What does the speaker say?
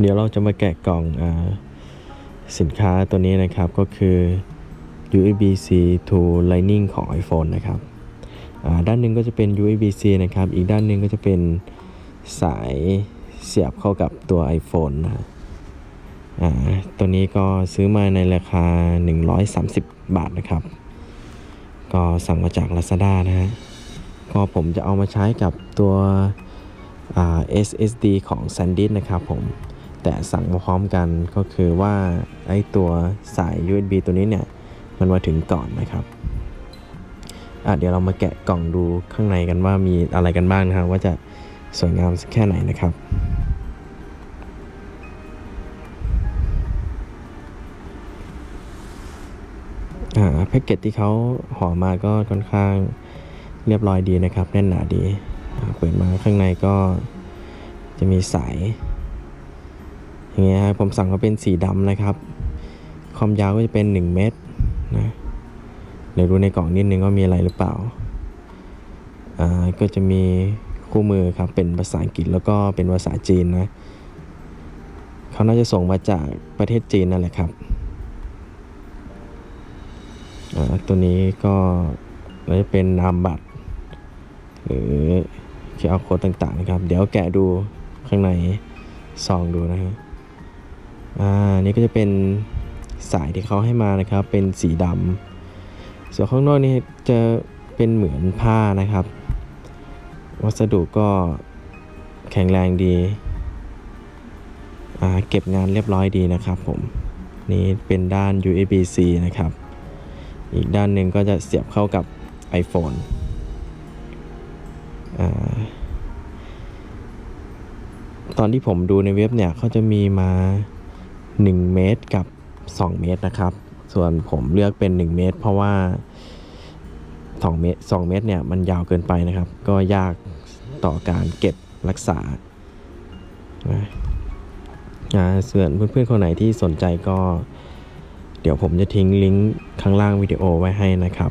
เดี๋ยวเราจะมาแกะกล่องอสินค้าตัวนี้นะครับก็คือ USB-C to Lightning ของ iPhone นะครับด้านหนึ่งก็จะเป็น USB-C นะครับ อีกด้านหนึ่งก็จะเป็นสายเสียบเข้ากับตัว iPhone นะฮะตัวนี้ก็ซื้อมาในราคา 130 บาทนะครับ ก็สั่งมาจาก Lazada นะฮะ ก็ผมจะเอามาใช้กับตัว SSD ของ SanDisk นะครับผม แต่สั่งมาพร้อมกันก็คือว่าไอตัวสาย USB ตัวนี้เนี่ยมันมาถึงก่อนนะครับอะเดี๋ยวเรามาแกะกล่องดูข้างในกันว่ามีอะไรกันบ้างนะครับ ว่าจะสวยงามสักแค่ไหนนะครับอ่าแพ็กเกจที่เขาห่อมาก็ค่อนข้างเรียบร้อยดีนะครับ แน่นหนาดี เปิดมาข้างในก็จะมีสาย อย่างเงี้ยครับผมสั่งมาเป็นสีดำนะครับ ความยาวก็จะเป็น 1 เมตรนะเดี๋ยวดูในกล่องนิดนึงว่ามีอะไรหรือเปล่าอ่าก็จะมีคู่มือครับเป็นภาษาอังกฤษแล้วก็เป็นภาษาจีนนะเขาน่าจะส่งมาจากประเทศจีนนั่นแหละครับอ่าตัวนี้ก็น่าจะเป็นนามบัตร หรือ QR code ต่างๆนะครับ เดี๋ยวแกะดูข้างในซองดูนะฮะ อ่านี่ก็จะเป็นสายที่เขาให้มานะครับ เป็นสีดำส่วนข้างนอกนี่จะเป็นเหมือนผ้านะครับ วัสดุก็แข็งแรงดี เก็บงานเรียบร้อยดีนะครับผม นี่เป็นด้าน USB-C นะครับ อีกด้านหนึ่งก็จะเสียบเข้ากับ iPhone อตอนที่ผมดูในเว็บเนี่ยเขาจะมีมา 1 เมตรกับ 2 เมตรนะครับ ส่วนผมเลือกเป็น 1 เมตร เพราะว่า 2 เมตร 2 เมตรเนี่ยมันยาวเกินไปนะครับ ก็ยากต่อการเก็บรักษานะส่วนเพื่อนๆคนไหนที่สนใจก็ เดี๋ยวผมจะทิ้งลิงก์ข้างล่างวิดีโอไว้ให้นะครับ